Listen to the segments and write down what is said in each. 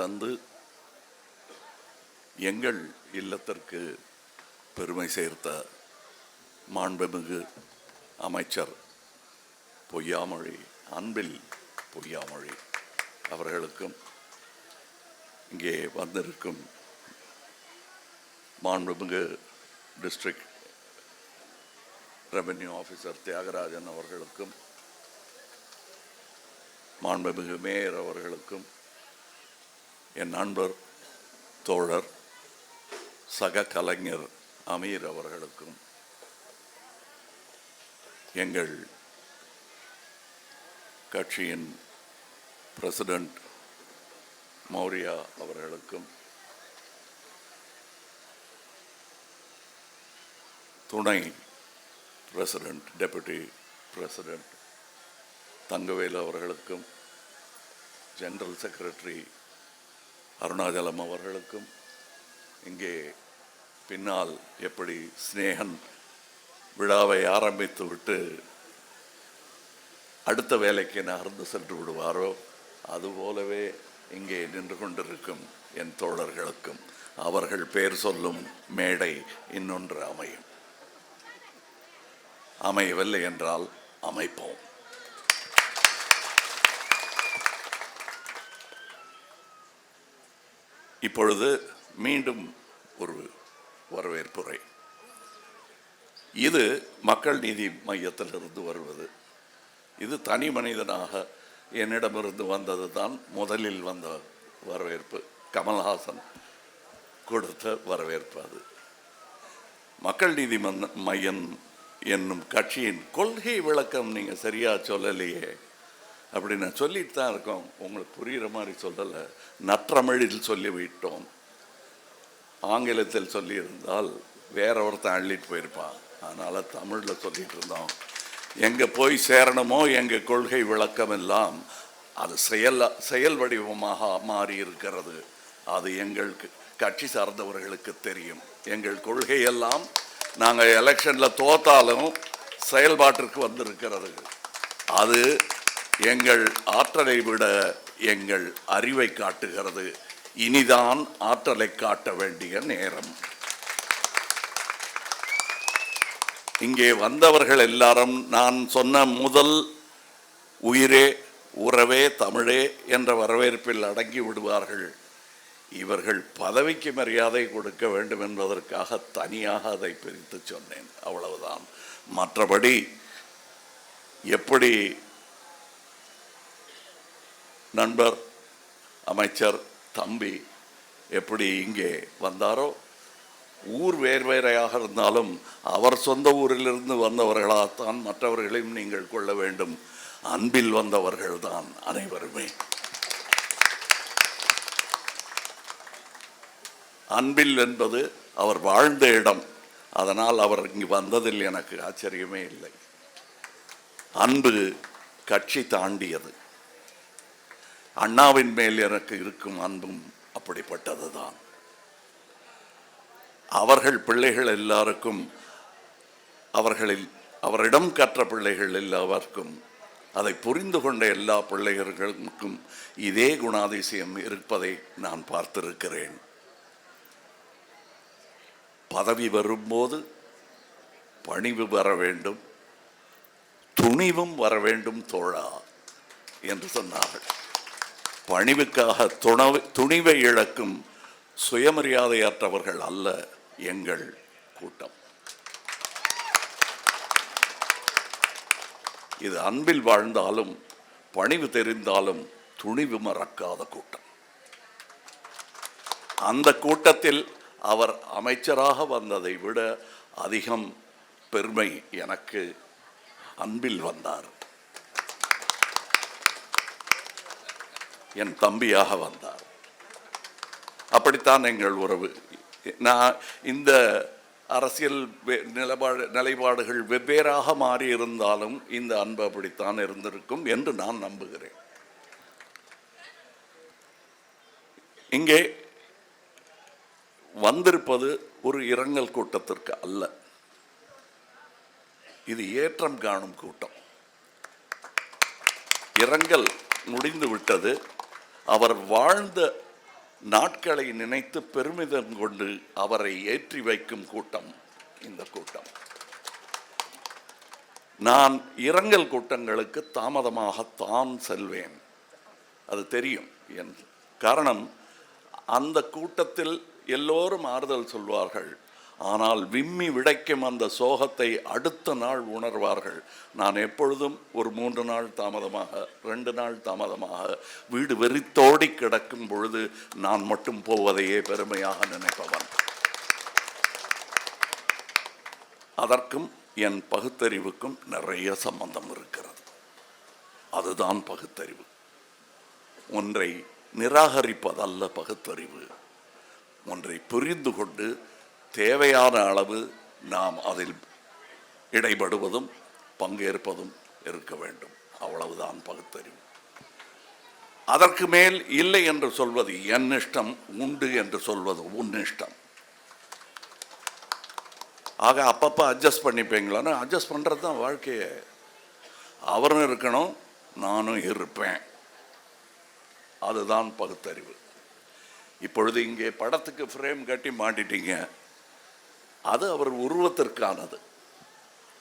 தந்து எங்கள் இல்லத்திற்கு பெருமை சேர்த்த மாண்புமிகு அமைச்சர் பொய்யாமொழி அன்பில் பொய்யாமொழி அவர்களுக்கும் இங்கே வந்திருக்கும் மாண்புமிகு டிஸ்ட்ரிக்ட் ரெவென்யூ ஆஃபீஸர் தியாகராஜன் அவர்களுக்கும் மாண்புமிகு மேயர் அவர்களுக்கும் என் நண்பர் தோழர் சக கலைஞர் அமீர் அவர்களுக்கும் எங்கள் கட்சியின் பிரசிடெண்ட் மௌரியா அவர்களுக்கும் துணை பிரசிடெண்ட் டெபுட்டி பிரசிடெண்ட் தங்கவேலு அவர்களுக்கும் ஜெனரல் செக்ரட்டரி அருணாச்சலம் அவர்களுக்கும் இங்கே பின்னால் எப்படி ஸ்னேகன் விழாவை ஆரம்பித்து விட்டு அடுத்த வேலைக்கு நகர்ந்து சென்று விடுவாரோ அதுபோலவே இங்கே நின்று கொண்டிருக்கும் என் தோழர்களுக்கும். அவர்கள் பேர் சொல்லும் மேடை இன்னொன்று அமையும். அமையவில்லை என்றால் அமைப்போம். இப்பொழுது மீண்டும் ஒரு வரவேற்புரை. இது மக்கள் நீதி மையத்திலிருந்து வருவது. இது தனி மனிதனாக என்னிடமிருந்து வந்தது தான் முதலில் வந்த வரவேற்பு. கமல்ஹாசன் கொடுத்த வரவேற்பு அது. மக்கள் நீதி மையம் என்னும் கட்சியின் கொள்கை விளக்கம் நீங்கள் சரியாக சொல்லலையே. அப்படி நான் சொல்லிட்டு தான் இருக்கோம். உங்களுக்கு புரிகிற மாதிரி சொல்லலை. நற்றமிழில் சொல்லிவிட்டோம் ஆங்கிலத்தில் சொல்லியிருந்தால் வேற ஒருத்தன் அள்ளிட்டு போயிருப்பான். அதனால் தமிழில் சொல்லிட்டு இருந்தோம். எங்கே போய் சேரணுமோ எங்கள் கொள்கை விளக்கம் எல்லாம் அது செயல் செயல் வடிவமாக மாறி இருக்கிறது. அது எங்களுக்கு கட்சி சார்ந்தவர்களுக்கு தெரியும். எங்கள் கொள்கையெல்லாம் நாங்கள் எலெக்ஷனில் தோத்தாலும் செயல்பாட்டிற்கு வந்திருக்கிறது. அது எங்கள் ஆற்றலை விட எங்கள் அறிவை காட்டுகிறது. இனிதான் ஆற்றலை காட்ட வேண்டிய நேரம். இங்கே வந்தவர்கள் எல்லாரும் நான் சொன்ன முதல் உயிரே உறவே தமிழே என்ற வரவேற்பில் அடங்கி விடுவார்கள். இவர்கள் பதவிக்கு மரியாதை கொடுக்க வேண்டும் என்பதற்காக தனியாக அதை பிரித்து சொன்னேன். அவ்வளவுதான். மற்றபடி எப்படி நண்பர் அமைச்சர் தம்பி எப்படி இங்கே வந்தாரோ ஊர் வேறு வேறையாக இருந்தாலும் அவர் சொந்த ஊரிலிருந்து வந்தவர்களாகத்தான் மற்றவர்களையும் நீங்கள் கொள்ள வேண்டும். அன்பில் வந்தவர்கள்தான் அனைவருமே. அன்பில் என்பது அவர் வாழ்ந்த இடம். அதனால் அவர் இங்கு வந்ததில் எனக்கு ஆச்சரியமே இல்லை. அன்பு கட்சி தாண்டியது. அண்ணாவின் மேல் எனக்கு இருக்கும் அன்பும் அப்படிப்பட்டதுதான். அவர்கள் பிள்ளைகள் எல்லாருக்கும் அவர்களில் அவரிடம் கற்ற பிள்ளைகள் எல்லாருக்கும் அதை புரிந்து கொண்ட எல்லா பிள்ளைகளுக்கும் இதே குணாதிசயம் இருப்பதை நான் பார்த்திருக்கிறேன். பதவி வரும்போது பணிவு வர வேண்டும் துணிவும் வர வேண்டும் தோழா என்று சொன்னார்கள். பணிவுக்காக துணவை துணிவை இழக்கும் சுயமரியாதையற்றவர்கள் அல்ல எங்கள் கூட்டம். இது அன்பில் வாழ்ந்தாலும் பணிவு தெரிந்தாலும் துணிவு மறக்காத கூட்டம். அந்த கூட்டத்தில் அவர் அமைச்சராக வந்ததை விட அதிகம் பெருமை எனக்கு அன்பில் வந்தார். என் தம்பியாக வந்தார். அப்படித்தான் எங்கள் உறவு. நான் இந்த அரசியல் நிலபாடு நிலைப்பாடுகள் வெவ்வேறாக மாறி இருந்தாலும் இந்த அன்பு அப்படித்தான் இருந்திருக்கும் என்று நான் நம்புகிறேன். இங்கே வந்திருப்பது ஒரு இரங்கல் கூட்டத்திற்கு அல்ல. இது ஏற்றம் காணும் கூட்டம். இரங்கல் முடிந்து விட்டது அவர் வாழ்ந்த நாட்களை நினைத்து பெருமிதம் கொண்டு அவரை ஏற்றி வைக்கும் கூட்டம் இந்த கூட்டம். நான் இரங்கல் கூட்டங்களுக்கு தாமதமாகத்தான் செல்வேன். அது தெரியும். என் காரணம் அந்த கூட்டத்தில் எல்லோரும் ஆறுதல் சொல்வார்கள். ஆனால் விம்மி விடைக்கும் அந்த சோகத்தை அடுத்த நாள் உணர்வார்கள். நான் எப்பொழுதும் ஒரு மூன்று நாள் தாமதமாக ரெண்டு நாள் தாமதமாக வீடு வெறித்தோடி கிடக்கும் பொழுது நான் மட்டும் போவதையே பெருமையாக நினைப்பவன். அதற்கும் என் பகுத்தறிவுக்கும் நிறைய சம்பந்தம் இருக்கிறது. அதுதான் பகுத்தறிவு. ஒன்றை நிராகரிப்பதல்ல பகுத்தறிவு. ஒன்றை புரிந்து கொண்டு தேவையான அளவு நாம் அதில் இடைபடுவதும் பங்கேற்பதும் இருக்க வேண்டும். அவ்வளவுதான் பகுத்தறிவு. அதற்கு மேல் இல்லை என்று சொல்வது என் இஷ்டம் உண்டு என்று சொல்வது உன் இஷ்டம். ஆக அப்பப்போ அட்ஜஸ்ட் பண்ணிப்பீங்களான்னு அட்ஜஸ்ட் பண்ணுறது தான் வாழ்க்கையை. அவரும் இருக்கணும் நானும் இருப்பேன். அதுதான் பகுத்தறிவு. இப்பொழுது இங்கே படத்துக்கு ஃப்ரேம் கட்டி மாட்டிட்டீங்க. அது அவர் உருவத்திற்கானது.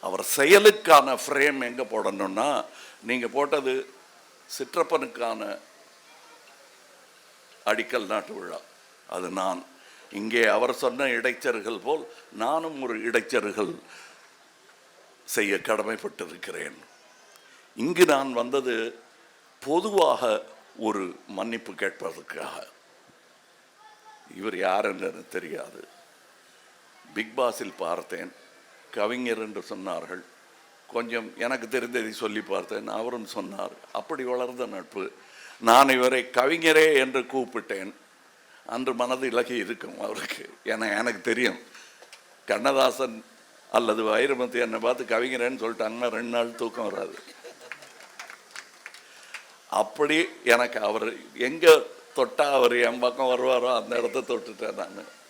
அவர் செயலுக்கான ஃப்ரேம் எங்கே போடணும்னா நீங்கள் போட்டது சிற்றப்பனுக்கான அடிக்கல் நாட்டு விழா. அது நான். இங்கே அவர் சொன்ன இடைச்சர்கள் போல் நானும் ஒரு இடைச்சர்கள் செய்ய கடமைப்பட்டிருக்கிறேன். இங்கு நான் வந்தது பொதுவாக ஒரு மன்னிப்பு கேட்பதற்காக. இவர் யார் என்று தெரியாது. பிக் பாஸில் பார்த்தேன். கவிஞர் என்று சொன்னார்கள். கொஞ்சம் எனக்கு தெரிந்ததை சொல்லி பார்த்தேன். அவரும் சொன்னார். அப்படி வளர்ந்த நட்பு. நான் இவரை கவிஞரே என்று கூப்பிட்டேன். அன்று மனது இலகி இருக்கும் அவருக்கு. ஏன்னா எனக்கு தெரியும். கண்ணதாசன் அல்லது வைரமதி என்னை பார்த்து கவிஞரேன்னு சொல்லிட்டாங்கன்னா ரெண்டு நாள் தூக்கம் வராது. அப்படி எனக்கு அவர் எங்கே தொட்டா அவர் என் பக்கம் வருவாரோ அந்த இடத்த தொட்டுட்டேன் நான்.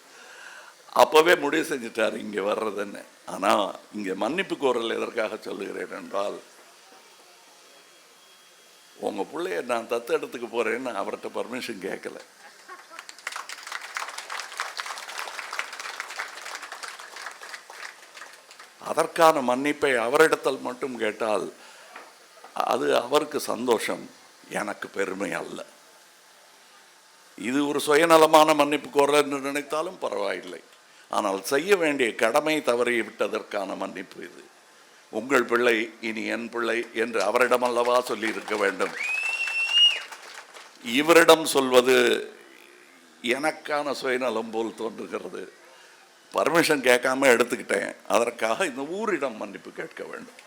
அப்போவே முடிவு செஞ்சிட்டார் இங்கே வர்றதுன்னு. ஆனால் இங்கே மன்னிப்பு கோரல் எதற்காக சொல்லுகிறேன் என்றால் உங்கள் பிள்ளைய நான் தத்தெடுத்துக்க போகிறேன்னு அவர்கிட்ட பர்மிஷன் கேட்கல அதற்கான மன்னிப்பை அவரிடத்தில் மட்டும் கேட்டால் அது அவருக்கு சந்தோஷம் எனக்கு பெருமை அல்ல. இது ஒரு சுயநலமான மன்னிப்பு கோரல் என்று நினைத்தாலும் பரவாயில்லை. ஆனால் செய்ய வேண்டிய கடமை தவறி விட்டதற்கான மன்னிப்பு இது. உங்கள் பிள்ளை இனி என் பிள்ளை என்று அவரிடம் அல்லவா சொல்லி இருக்க வேண்டும். இவரிடம் சொல்வது எனக்கான சுயநலம் போல் தோன்றுகிறது. பர்மிஷன் கேட்காம எடுத்துக்கிட்டேன். அதற்காக இந்த ஊரிடம் மன்னிப்பு கேட்க வேண்டும்.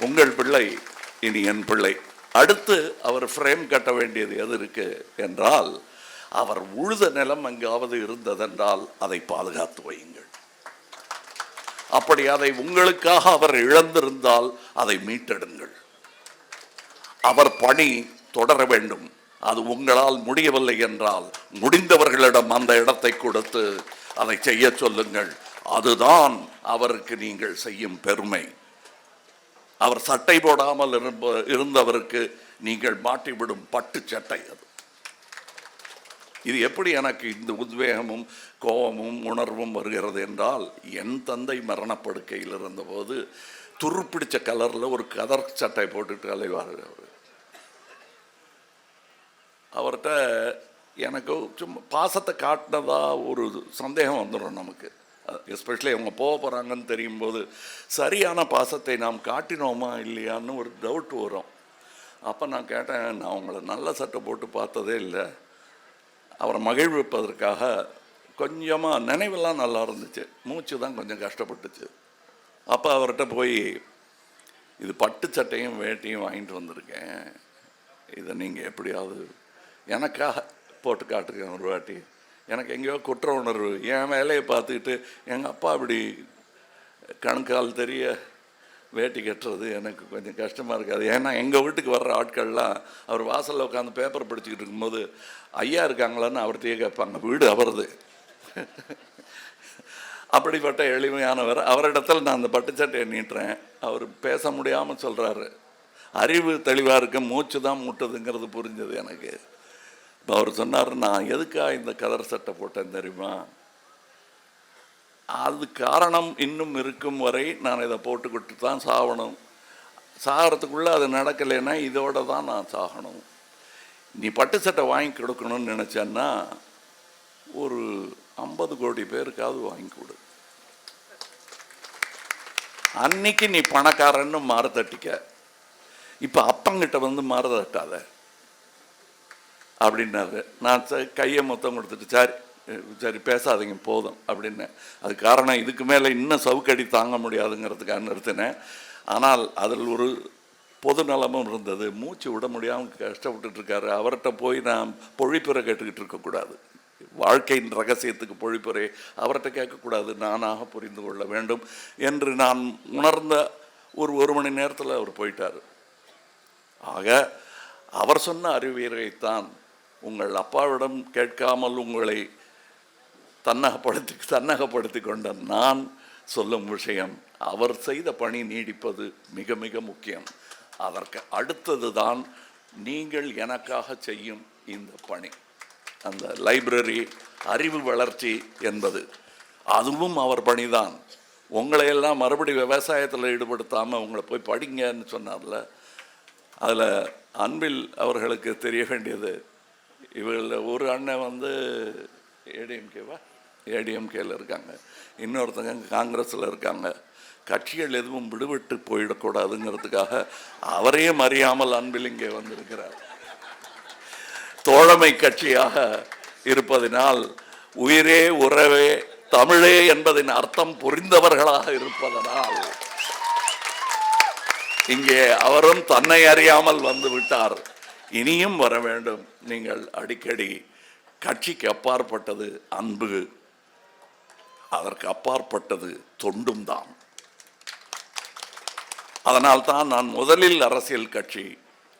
உங்கள் பிள்ளை இனி என் பிள்ளை. அடுத்து அவர் ஃப்ரேம் கட்ட வேண்டியது எது இருக்கு? என்றால் அவர் உழுத நிலம் எங்காவது இருந்ததென்றால் அதை பாதுகாத்து வையுங்கள். அப்படி அதை உங்களுக்காக அவர் இழந்திருந்தால் அதை மீட்டெடுங்கள். அவர் பணி தொடர வேண்டும். அது உங்களால் முடியவில்லை என்றால் முடிந்தவர்களிடம் அந்த இடத்தை கொடுத்து அதை செய்ய சொல்லுங்கள். அதுதான் அவருக்கு நீங்கள் செய்யும் பெருமை. அவர் சட்டை போடாமல் இருந்தவருக்கு நீங்கள் மாட்டிவிடும் பட்டு சட்டை அது. இது எப்படி எனக்கு இந்த உத்வேகமும் கோபமும் உணர்வும் வருகிறது என்றால் என் தந்தை மரணப்படுக்கையில் இருந்தபோது துருப்பிடிச்ச கலரில் ஒரு கதர் சட்டை போட்டுட்டு அலைவார் அவர். அவர்கிட்ட எனக்கு சும்மா பாசத்தை காட்டினதா ஒரு சந்தேகம் வந்துடும் நமக்கு. எஸ்பெஷலி அவங்க போக போகிறாங்கன்னு தெரியும் போது சரியான பாசத்தை நாம் காட்டினோமா இல்லையான்னு ஒரு டவுட் வரும். அப்போ நான் கேட்டேன் நான் உங்களை நல்ல சட்டை போட்டு பார்த்ததே இல்லை. அவரை மகிழ்விப்பதற்காக கொஞ்சமாக நினைவெல்லாம் நல்லா இருந்துச்சு. மூச்சு தான் கொஞ்சம் கஷ்டப்பட்டுச்சு. அப்போ அவர்கிட்ட போய் இது பட்டு சட்டையும் வேட்டியும் வாங்கிட்டு வந்திருக்கேன். இதை நீங்கள் எப்படியாவது எனக்காக போட்டு காட்டுங்க ஒரு வாட்டி. எனக்கு எங்கேயோ குற்ற உணர்வு. என் வேலையை பார்த்துக்கிட்டு எங்கள் அப்பா அப்படி கணுக்கால் தெரிய வேட்டி கட்டுறது எனக்கு கொஞ்சம் கஷ்டமாக இருக்காது. ஏன்னா எங்கள் வீட்டுக்கு வர்ற ஆட்கள்லாம் அவர் வாசலில் உட்காந்து பேப்பர் படிச்சுக்கிட்டு இருக்கும்போது ஐயா இருக்காங்களான்னு அவர்கிட்டயே கேட்பாங்க. வீடு அவரது. அப்படிப்பட்ட எளிமையானவர். அவரிடத்தில் நான் அந்த பட்டுச்சட்டையை நீட்டுறேன். அவர் பேச முடியாமல் சொல்கிறாரு அறிவு தெளிவாக இருக்க. மூச்சு தான் முட்டுதுங்கிறது புரிஞ்சது எனக்கு. இப்போ அவர் சொன்னார் நான் எதுக்காக இந்த கதர் சட்டை போட்டேன் தெரியுமா? அது காரணம் இன்னும் இருக்கும் வரை நான் இதை போட்டுக்கிட்டு தான் சாகணும் சாகிறதுக்குள்ளே அது நடக்கலைன்னா இதோட தான் நான் சாகணும். நீ பட்டு சட்டை வாங்கி கொடுக்கணும்னு நினச்சேன்னா ஒரு ஐம்பது கோடி பேருக்காவது வாங்கி கொடு. அன்னைக்கு நீ பணக்காரன்னு மாற தட்டிக்க. இப்போ அப்பங்கிட்ட வந்து மாற தட்டாத. அப்படின்னாரு. நான் கையை மொத்தம் கொடுத்துட்டு சாரி சரி பேசாதீங்க போதும் அப்படின்னு. அது காரணம் இதுக்கு மேலே இன்னும் சவுக்கடி தாங்க முடியாதுங்கிறதுக்காக நிறுத்தினேன். ஆனால் அதில் ஒரு பொது நலமும் இருந்தது. மூச்சு விட முடியாமல் கஷ்டப்பட்டுட்டு இருக்காரு. அவர்கிட்ட போய் நான் பொழிப்புரை கேட்டுக்கிட்டு இருக்கக்கூடாது வாழ்க்கையின் ரகசியத்துக்கு பொழிப்புரை அவர்கிட்ட கேட்கக்கூடாது நானாக புரிந்து கொள்ள வேண்டும் என்று நான் உணர்ந்த ஒரு ஒரு மணி நேரத்தில் அவர் போயிட்டார். ஆக அவர் சொன்ன அறிவியலைத்தான் உங்கள் அப்பாவிடம் கேட்காமல் உங்களை தன்னகப்படுத்தி தன்னகப்படுத்தி கொண்ட நான் சொல்லும் விஷயம் அவர் செய்த பணி நீடிப்பது மிக மிக முக்கியம். அதற்கு அடுத்தது தான் நீங்கள் எனக்காக செய்யும் இந்த பணி. அந்த லைப்ரரி அறிவு வளர்ச்சி என்பது. அதுவும் அவர் பணிதான். உங்களையெல்லாம் மறுபடி விவசாயத்தில் ஈடுபடுத்தாமல் உங்களை போய் படிங்கன்னு சொன்னார்ல அதில் அன்பில் அவர்களுக்கு தெரிய வேண்டியது இவர்களில் ஒரு அண்ணன் வந்து ஏடிஎம்கேவா? ஏடிஎம்கேல இருக்காங்க. இன்னொருத்தங்க காங்கிரஸில் இருக்காங்க. கட்சிகள் எதுவும் விடுபட்டு போயிடக்கூடாதுங்கிறதுக்காக அவரையும் அறியாமல் அன்பில் இங்கே வந்திருக்கிறார். தோழமை கட்சியாக இருப்பதினால் உயிரே உறவே தமிழே என்பதின் அர்த்தம் புரிந்தவர்களாக இருப்பதனால் இங்கே அவரும் தன்னை அறியாமல் வந்து விட்டார். இனியும் வர வேண்டும். நீங்கள் அடிக்கடி கட்சிக்கு அப்பாற்பட்டது அன்பு. அதற்கு அப்பாற்பட்டது தொண்டும் தான். அதனால் தான் நான் முதலில் அரசியல் கட்சி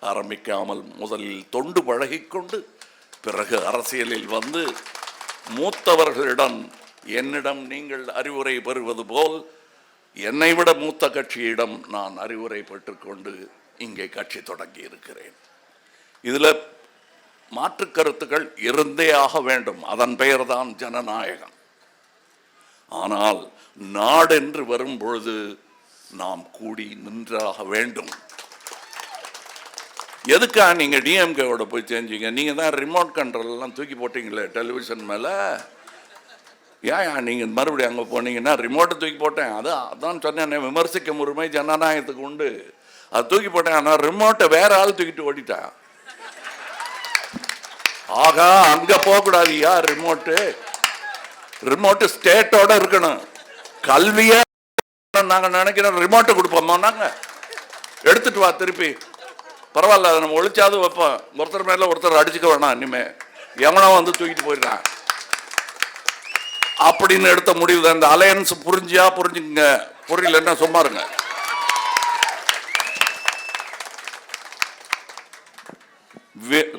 ஆரம்பிக்காமல் முதலில் தொண்டு பழகிக்கொண்டு பிறகு அரசியலில் வந்து மூத்தவர்களிடம் என்னிடம் நீங்கள் அறிவுரை பெறுவது போல் என்னை விட மூத்த கட்சியிடம் நான் அறிவுரை பெற்றுக்கொண்டு இங்கே கட்சி தொடங்கி இருக்கிறேன். இதில் மாற்று கருத்துக்கள் இருந்தே ஆக வேண்டும். அதன் பெயர்தான் ஜனநாயகம். ஆனால் நாடென்று வரும் பொழுது நாம் கூடி நின்றாக வேண்டும். எதுக்காக நீங்க டிஎம்கேவோட போய் செஞ்சீங்க நீங்க தான் ரிமோட் கண்ட்ரோல் எல்லாம் தூக்கி போட்டீங்களே டெலிவிஷன் மேல? ஏன் நீங்கள் நீங்க மறுபடியும் அங்க போனீங்கன்னா ரிமோட்டை தூக்கி போட்டேன். அதான் அதான் சொன்னேன் விமர்சிக்க உரிமை ஜனநாயகத்துக்கு உண்டு. அது தூக்கி போட்டேன் ஆனால் ரிமோட்டை வேற ஆள் தூக்கிட்டு ஓடிட்டான். ஆகா அங்க போகக்கூடாதுயா ரிமோட்டு ரிமோட்டு ஸ்டேட்டோட இருக்கணும். கல்வியே நாங்க நினைக்கிறோம். ரிமோட்டை கொடுப்போமா நாங்க எடுத்துட்டு வா திருப்பி. பரவாயில்ல அதை நம்ம ஒழிச்சாவது வைப்போம். ஒருத்தர் மேல ஒருத்தர் அடிச்சுக்க வேணாம் இனிமே. எவனோ வந்து தூக்கிட்டு போயிடுறான். அப்படின்னு எடுத்த முடிவு தான். இந்த அலையன்ஸ் புரிஞ்சியா புரிஞ்சுங்க புரியலன்னா சும்மா இருங்க.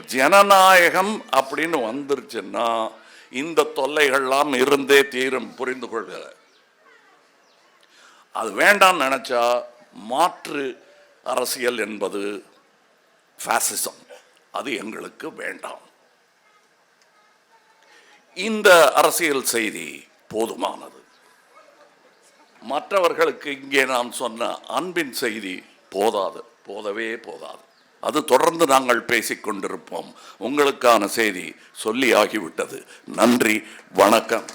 ஜனநாயகம் அப்படின்னு வந்துருச்சுன்னா இந்த தொல்லைகள்லாம் இருந்தே தீரும் புரிந்து கொள்கிற அது வேண்டாம்னு நினைச்சா மாற்று அரசியல் என்பது ஃபேசிசம் அது எங்களுக்கு வேண்டாம். இந்த அரசியல் செய்தி போதுமானது. மற்றவர்களுக்கு இங்கே நான் சொன்ன அன்பின் செய்தி போதாது போதவே போதாது. அது தொடர்ந்து நாங்கள் பேசிக்கொண்டிருப்போம். உங்களுக்கான செய்தி சொல்லி ஆகிவிட்டது. நன்றி வணக்கம்.